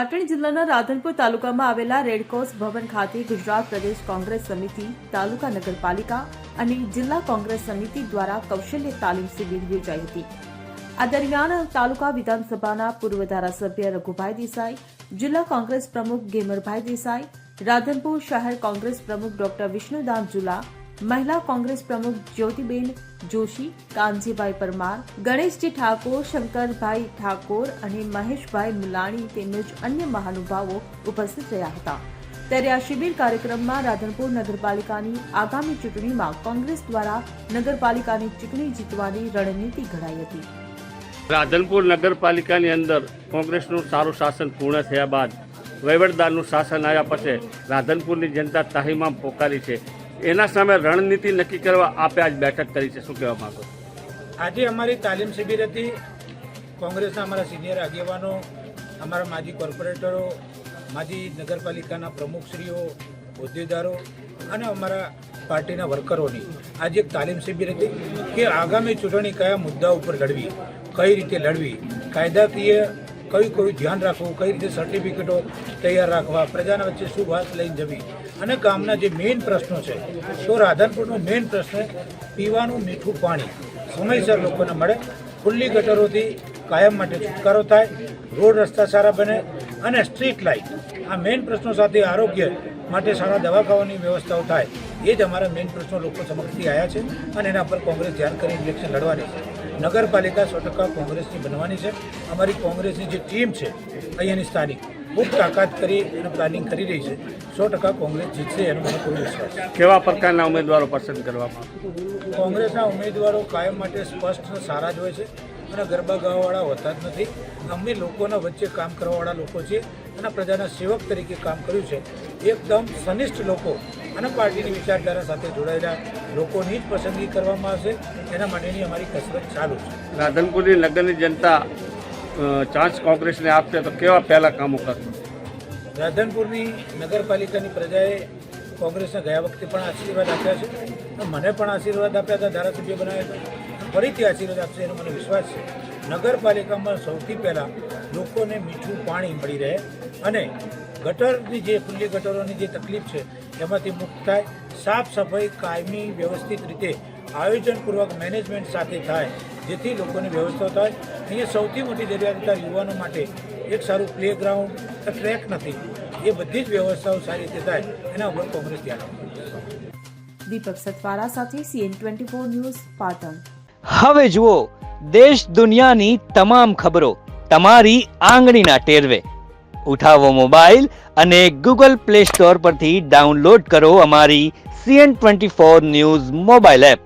પાટણ જિલ્લાના રાધનપુર તાલુકામાં આવેલા રેડક્રોસ ભવન ખાતે ગુજરાત પ્રદેશ કોંગ્રેસ સમિતિ, તાલુકા નગરપાલિકા અને જિલ્લા કોંગ્રેસ સમિતિ દ્વારા કૌશલ્ય તાલીમ શિબિર યોજાઈ હતી. આ દરમિયાન તાલુકા વિધાનસભાના પૂર્વ ધારાસભ્ય રઘુભાઈ દેસાઈ, જિલ્લા કોંગ્રેસ પ્રમુખ ગેમરભાઈ દેસાઈ, રાધનપુર શહેર કોંગ્રેસ પ્રમુખ ડોક્ટર વિષ્ણુદાન ઝુલા મહિલા કોંગ્રેસ પ્રમુખ જ્યોતિબેન જોશી, કાનજીભાઈ પરમાર, ગણેશજી ઠાકોર, શંકરભાઈ ઠાકોર અને મહેશભાઈ મુલાણી તેમજ અન્ય મહાનુભાવો ઉપસ્થિત રહ્યા હતા. ત્યારે આ શિબિર કાર્યક્રમમાં રાધનપુર નગરપાલિકાની આગામી ચૂંટણીમાં કોંગ્રેસ દ્વારા નગરપાલિકાની ચૂંટણી જીતવાની રણનીતિ ઘડાઈ હતી. રાધનપુર નગરપાલિકાની અંદર કોંગ્રેસનું સારું શાસન પૂર્ણ થયા બાદ વહીવટદારનું શાસન આવ્યા પછી રાધનપુરની જનતા તાહીમાં પોકારી છે. એના સામે રણનીતિ નક્કી કરવા આપે આજ બેઠક કરી છે. શું કહેવા માંગો? આજે અમારી તાલીમ શિબિર હતી. કોંગ્રેસના અમારા સિનિયર આગેવાનો, અમારા માજી કોર્પોરેટરો, માજી નગરપાલિકાના પ્રમુખશ્રીઓ, હોદ્દેદારો અને અમારા પાર્ટીના વર્કરોની આજે એક તાલીમ શિબિર હતી કે આગામી ચૂંટણી કયા મુદ્દા ઉપર લડવી, કઈ રીતે લડવી, કાયદાકીય કયું કયું ધ્યાન રાખવું, કઈ રીતે સર્ટિફિકેટો તૈયાર રાખવા, પ્રજાના વચ્ચે શું વાત લઈને જવી અને ગામના જે મેઇન પ્રશ્નો છે, તો રાધનપુરનો મેઇન પ્રશ્ન પીવાનું મીઠું પાણી. સમયસર લોકોને મળે, ખુલ્લી ગટરોથી કાયમ માટે છુટકારો થાય, રોડ રસ્તા સારા બને અને સ્ટ્રીટ લાઇટ આ મેઇન પ્રશ્નો સાથે આરોગ્ય માટે સારા દવાખાઓની વ્યવસ્થાઓ થાય. એ જ અમારા મેઇન પ્રશ્નો લોકો સમક્ષથી આવ્યા છે અને એના પર કોંગ્રેસ ધ્યાન કરી ઇલેક્શન લડવાની છે. નગરપાલિકા સો ટકા કોંગ્રેસની બનવાની છે. અમારી કોંગ્રેસની જે ટીમ છે, અહીંયાની સ્થાનિક ખૂબ તાકાત કરી અને પ્લાનિંગ કરી રહી છે. સો ટકા કોંગ્રેસ જીતશે એનો મને કોઈ વિશ્વાસ છે કેવા પ્રકારના ઉમેદવારો પસંદ કરવામાં? કોંગ્રેસના ઉમેદવારો કાયમ માટે સ્પષ્ટ સારા જ હોય છે અને ગરબા ગાવાવાળા હોતા જ નથી. અમે લોકોના વચ્ચે કામ કરવાવાળા લોકો છીએ અને પ્રજાના સેવક તરીકે કામ કર્યું છે. એકદમ સનિષ્ઠ લોકો અને પાર્ટીની વિચારધારા સાથે જોડાયેલા લોકોની જ પસંદગી કરવામાં આવશે. એના માટેની અમારી કસરત ચાલુ છે. રાધનપુરની લગ્નની જનતા ચાન્સ કોંગ્રેસને આપશે તો કેવા પહેલા કામો કરશે? રાધનપુરની નગરપાલિકાની પ્રજાએ કોંગ્રેસને ગયા વખતે પણ આશીર્વાદ આપ્યા છે. મને પણ આશીર્વાદ આપ્યા હતા, ધારાસભ્ય બનાવ્યા ફરીથી આશીર્વાદ આપશે એનો મને વિશ્વાસ છે. નગરપાલિકામાં સૌથી પહેલાં લોકોને મીઠું પાણી મળી રહે અને ગટરની જે ખુલ્લી ગટરોની જે તકલીફ છે, એમાંથી મુક્ત થાય, સાફ સફાઈ કાયમી વ્યવસ્થિત રીતે આયોજનપૂર્વક મેનેજમેન્ટ સાથે થાય. જેથી લોકોની વ્યવસ્થા થાય. અહીંયા સૌથી મોટી જરૂરિયાત યુવાનો માટે એક સારું પ્લે ગ્રાઉન્ડ ટ્રેક નથી. એ બધી જ વ્યવસ્થાઓ સારી રીતે થાય એના ઉપર કોંગ્રેસ ધ્યાન દીપક સતવારા સાથે CN twenty four news Patan. હવે જુઓ દેશ દુનિયાની તમામ ખબરો તમારી આંગળીના ટેરવે. ઉઠાવો મોબાઈલ અને ગૂગલ પ્લે સ્ટોર પરથી ડાઉનલોડ કરો અમારી CN twenty four news mobile app.